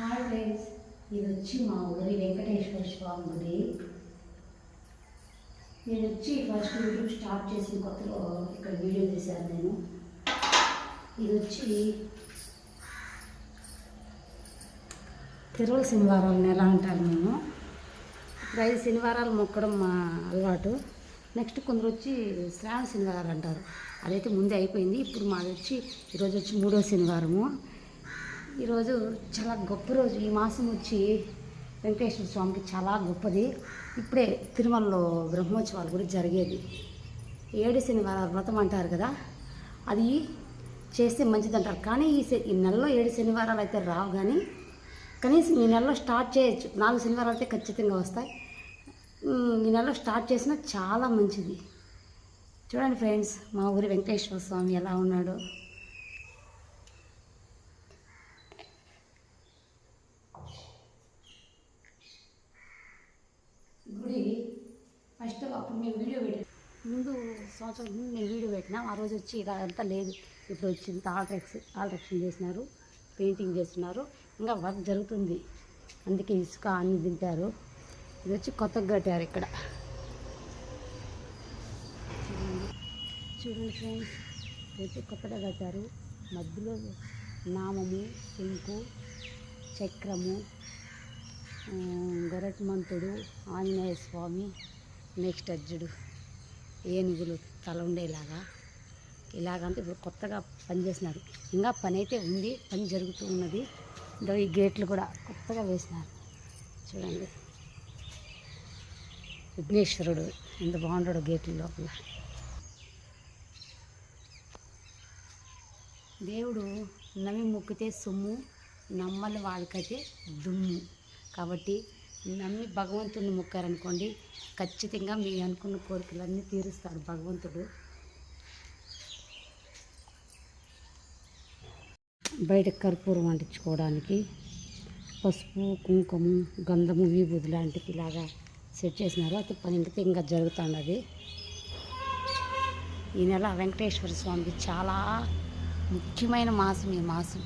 Hi friends ఇది వచ్చి మా ఊరి వెంకటేశ్వర స్వామి గుడి. నేను వచ్చి ఫస్ట్ యూట్యూబ్ స్టార్ట్ చేసిన కొత్తలో ఇక్కడ వీడియో తీశాను నేను. ఇది వచ్చి తిరువల శనివారం నెల అంటారు మేము ఇప్పుడు ఐదు శనివారాలు మొక్కడం మా అలవాటు. నెక్స్ట్ కొందరు వచ్చి శ్రావణ శనివారాలు అంటారు. అదైతే ముందే అయిపోయింది. ఇప్పుడు మాది వచ్చి ఈరోజు వచ్చి మూడో శనివారము. ఈరోజు చాలా గొప్ప రోజు. ఈ మాసం వచ్చి వెంకటేశ్వర స్వామికి చాలా గొప్పది. ఇప్పుడే తిరుమలలో బ్రహ్మోత్సవాలు కూడా జరిగేది. ఏడు శనివారాల వ్రతం అంటారు కదా అది చేస్తే మంచిది అంటారు. కానీ ఈ ఈ నెలలో ఏడు శనివారాలు అయితే రావు కానీ కనీసం ఈ నెలలో స్టార్ట్ చేయొచ్చు. నాలుగు శనివారాలు అయితే ఖచ్చితంగా వస్తాయి. ఈ నెలలో స్టార్ట్ చేసినా చాలా మంచిది. చూడండి ఫ్రెండ్స్ మా ఊరి వెంకటేశ్వర స్వామి ఎలా ఉన్నాడో గుడి ఫస్ట్ అప్పుడు నేను వీడియో పెట్టాను. ముందు సంవత్సరం ముందు నేను వీడియో పెట్టినా. ఆ రోజు వచ్చి ఇలా అంతా లేదు. ఇప్పుడు వచ్చి ఇంత ఆల్ట్రెక్స్ ఆల్ట్రెక్షన్ చేసినారు పెయింటింగ్ చేస్తున్నారు. ఇంకా వర్క్ జరుగుతుంది. అందుకే ఇసుక అన్ని దింపారు. ఇది వచ్చి కొత్తగా కట్టారు ఇక్కడ. చూడండి ఫ్రెండ్స్ ఇది వచ్చి కొత్తగా కట్టారు. మధ్యలో నామము సింకు చక్రము ఆ, ఆంజనేయ స్వామి నెక్స్ట్ అర్జుడు ఏనుగులు తల ఉండేలాగా. ఇలాగంటే ఇప్పుడు కొత్తగా పని చేసినారు. ఇంకా పని అయితే ఉంది పని జరుగుతూ ఉన్నది. ఇదో ఈ గేట్లు కూడా కొత్తగా వేసినారు. చూడండి. విఘ్నేశ్వరుడు ఎంత బాగుంటాడు గేట్ల లోపల. దేవుడు నమ్మి మొక్కితే సొమ్ము నమ్మని వాళ్ళకైతే దుమ్ము. కాబట్టి నమ్మి భగవంతుడిని మొక్కారనుకోండి ఖచ్చితంగా మీ అనుకున్న కోరికలన్నీ తీరుస్తాడు భగవంతుడు. బయట కర్పూరం అంటించుకోవడానికి పసుపు కుంకుమ గంధము విభూతి లాంటివి ఇలాగా సెట్ చేసినారు. అది పని ఇంకా ఇంకా జరుగుతున్నది ఈ నెల వెంకటేశ్వర స్వామికి చాలా ముఖ్యమైన మాసం ఈ మాసం.